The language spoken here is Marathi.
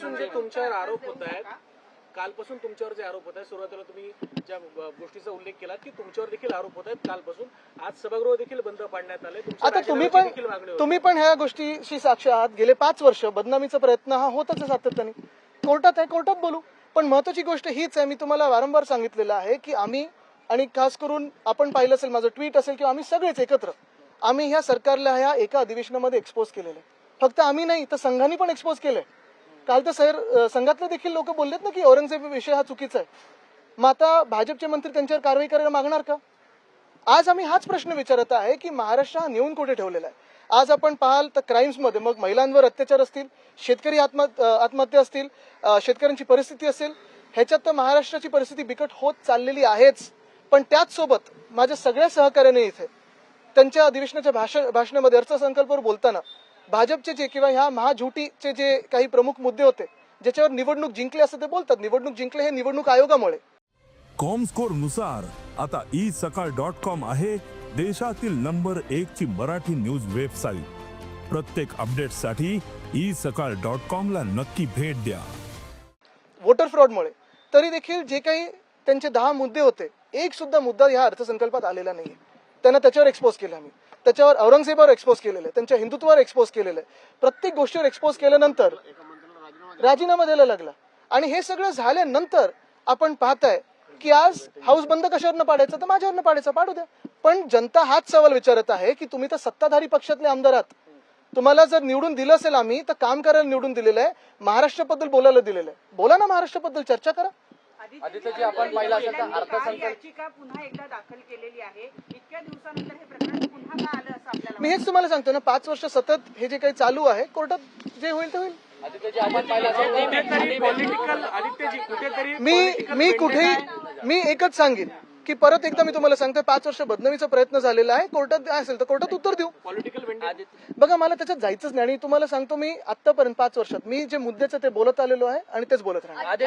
कालपासून जे तुमच्यावर आरोप होत आहेत कालपासून तुमच्यावर जे आरोप होत आहेत सुरुवातीला तुम्ही ज्या गोष्टीचा उल्लेख केला की तुमच्यावर देखील आरोप होत आहेत कालपासून. आज सभागृह देखील बंद पाडण्यात आले आता तुम्ही पण. तुम्ही पण ह्या गोष्टीशी साक्ष आहात. गेले पाच वर्ष बदनामीचा प्रयत्न हा होतच सातत्याने. कोर्टात आहे कोर्टात बोलू. पण महत्वाची गोष्ट हीच आहे मी तुम्हाला वारंवार सांगितलेलं आहे की आम्ही आणि खास करून आपण पाहिलं असेल माझं ट्विट असेल किंवा आम्ही सगळेच एकत्र आम्ही ह्या सरकारला ह्या एका अधिवेशनामध्ये एक्सपोज केलेलं आहे. फक्त आम्ही नाही तर संघाने पण एक्सपोज केलंय. काल तर सर संघातले देखील लोक बोललेत ना की औरंगजेब विषय हा चुकीचा आहे. मग आता भाजपचे मंत्री त्यांच्यावर कारवाई करायला मागणार का? आज आम्ही हाच प्रश्न विचारत आहे की महाराष्ट्र हा नेऊन कुठे ठेवलेला आहे? आज आपण पाहाल तर क्राईम्समध्ये मग महिलांवर अत्याचार असतील शेतकरी आत्म आत्महत्या असतील शेतकऱ्यांची परिस्थिती असेल ह्याच्यात तर महाराष्ट्राची परिस्थिती बिकट होत चाललेली आहेच. पण त्याच सोबत माझ्या सगळ्या सहकार्याने इथे त्यांच्या अधिवेशनाच्या भाषण भाषणामध्ये अर्थसंकल्पावर बोलताना भाजपचे जे किंवा ह्या महाझुटीचे जे काही प्रमुख मुद्दे होते ज्याच्यावर निवडणूक जिंकले असं ते बोलतात. निवडणूक जिंकले हे निवडणूक आयोगामुळे. कॉमस्कोरनुसार आता ई सकाळ डॉट कॉम आहे देशातील नंबर एक ची मराठी न्यूज वेबसाईट प्रत्येक अपडेटसाठी ई सकाळ डॉट कॉम ला नक्की भेट द्या. वोटर फ्रॉडमुळे तरी देखील जे काही त्यांचे दहा मुद्दे होते एक सुद्धा मुद्दा ह्या अर्थसंकल्पात आलेला नाहीये. त्यांना त्याच्यावर एक्सपोज केलं आम्ही. त्याच्यावर औरंगजेबावर एक्सपोज केलेलं आहे त्यांच्या हिंदुत्वावर एक्सपोज केलेलं आहे. प्रत्येक गोष्टीवर एक्सपोज केल्यानंतर राजीनामा द्यायला लागला. आणि हे सगळं झाल्यानंतर आपण पाहताय की आज हाऊस बंद कशावरनं पाडायचं? तर माझ्यावरनं पाडायचं. पाडू द्या. पण जनता हाच सवाल विचारत आहे की तुम्ही तर सत्ताधारी पक्षातले आमदार आहात. तुम्हाला जर निवडून दिलं असेल आम्ही तर काम करायला निवडून दिलेलं आहे. महाराष्ट्राबद्दल बोलायला दिलेलं आहे. बोला ना महाराष्ट्राबद्दल चर्चा करा. आदित्यजी आपण पाहिलं असेल तर काल अर्थसंकल्प याचिका पुन्हा एकदा दाखल केलेली आहे. इतक्या दिवसानंतर हे प्रकरण पुन्हा का आलं असं आपल्याला मी हेच तुम्हाला सांगतो ना पाच वर्ष सतत हे जे काही चालू आहे कोर्टात जे होईल ते होईल. मी मी कुठेही. मी एकच सांगेन की परत एकदा मी तुम्हाला सांगतो पाच वर्ष बदनामीचा प्रयत्न झालेला आहे. कोर्टात असेल तर कोर्टात उत्तर देऊ. पॉलिटिकल बघा मला त्याच्यात जायचंच नाही आणि तुम्हाला सांगतो मी आतापर्यंत पाच वर्षात. मी जे मुद्द्याचं ते बोलत आलेलो आहे आणि तेच बोलत राहणार.